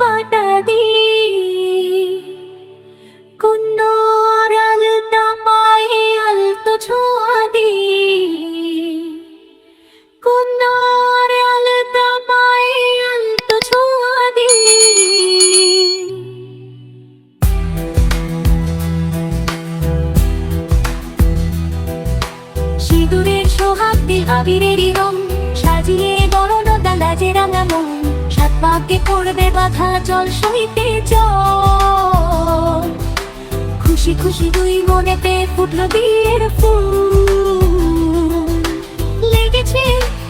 পাটা দি কুন্নরালতা পায়ে আলতো ছোঁয়া দি কুন্নরালতা পায়ে আলতো ছোঁয়া দি সিঁদুরের সোহাগ দিয়ে আবিরেরই রং সাজিয়ে বরণ দালাজে রাঙা মন পাকে করবে বাধা জল সইতে জল। খুশি খুশি দুই মনেতে ফুটলো বিয়ের ফুল। লেগেছে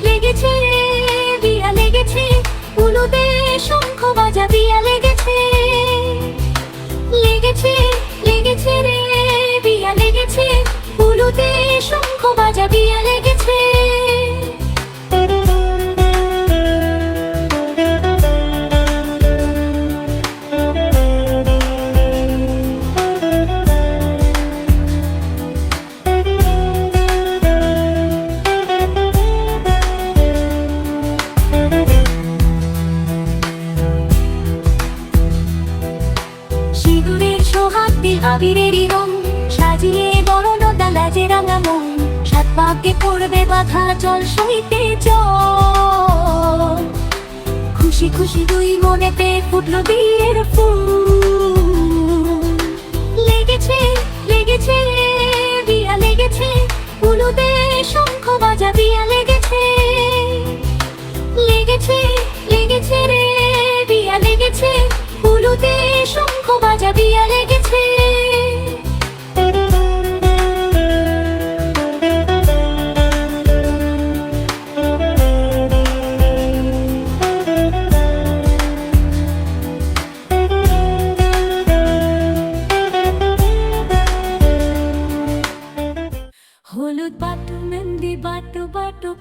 লেগেছে, বিয়া লেগেছে উলুদে শঙ্খ বাজা বিয়া লেগেছে। লেগেছে লেগেছে রে, বিয়া লেগেছে, উলুতে শঙ্খ বাজা বিয়া লেগেছে। আবিরেরই রং সাজিয়ে বরণ দালাজে রাঙা মন। সাত পাকে পড়বে বাধা জল সহিতে জল। খুশি খুশি দুই মনেতে ফুটলো বিয়ের ফুল। লেগেছে লেগেছে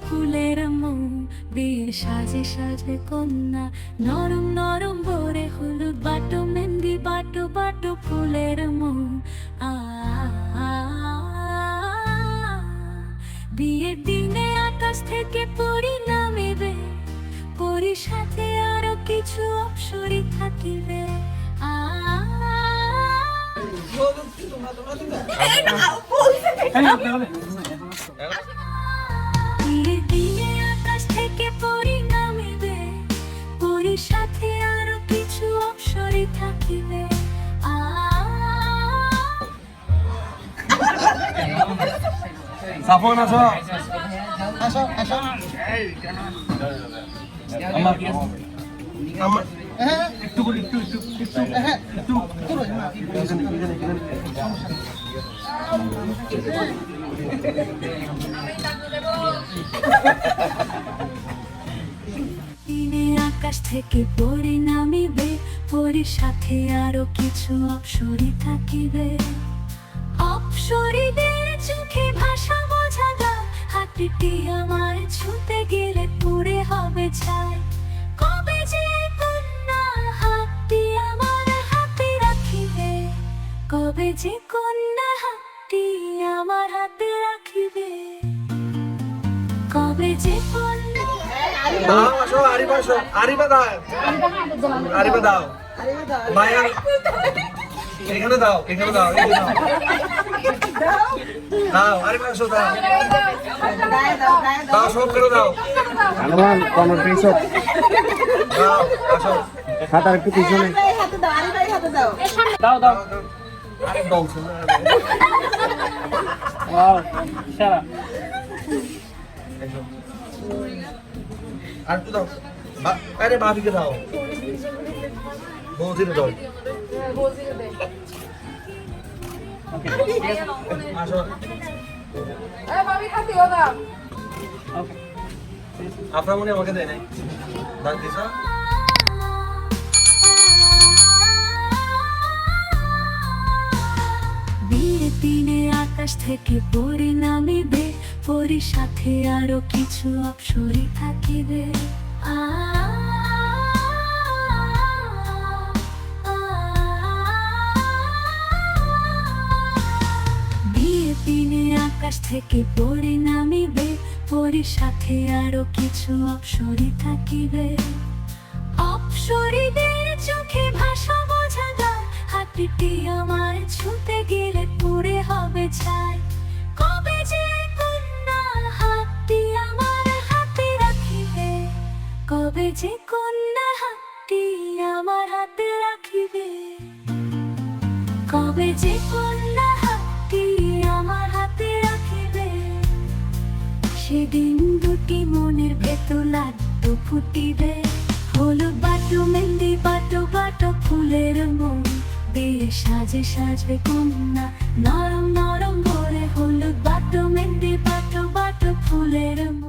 ফুলের মৌ বিয়ে সাজে সাজে কন্যা। নরম নরম ভরে হলুদ বাটো মেহেন্দি বাটো বাটো ফুলের মৌ। আ। বিয়ের দিনে আকাশ থেকে পরি নামিবে। পরির সাথে আরও কিছু অপসরি থাকিবে। আ থেকে পরি নামিবে পরির সাথে আরও কিছু অপসরি থাকিবে সাফন আসো। আসো আসো। আমার আমার একটু করে একটু একটু একটু একটু করো। আকাশ থেকে পরি নামিবে পরির সাথে আরও কিছু অপসরি থাকিবে। অপসরীদের চোখে ভাষা বোঝা গা হাতটি আমার ছুতে গেলে পড়ে হবে ছাই। কবে যে কন্যা হাতটি আমার হাতে রাখিবে, কবে যে কন্যা হাতটি আমার হাতে রাখিবে, কবে যে কন্যা দাও আসো আরিবা আসো। আরিবা দাও। আরিবা দাও। মায়া এখানে দাও এখানে দাও এখানে দাও। দাও আরিবা আসো দাও। দাও সব করে দাও। হনুমান কমর পিছন। দাও আসো। খাতার একটু পিছনে। দাও দাও। আরে দাও শোনো আর একটু দাও। বা- আরে ভাবিকে দাও। বৌদিরে দাও। আপনার মনে আমাকে দেয় নাই। বিয়ের দিনে আকাশ থেকে পরি সাথে আরও কিছু অপসরি থাকিবে দিনে আকাশ থেকে পরি নামিবে পরির সাথে আরও কিছু অপসরি থাকিবে অপসরীদের চোখে হাতটি আমার ছুতে গেলে পুড়ে হবে ছাই সেদিন দুটি মনের ভেতর লাগতো ফুটিবে। হলুদ বাটু, মেহেন্দি, বাটো বাটো ফুলের মন বিয়ে সাজে সাজবে কন্যা। নরম নরম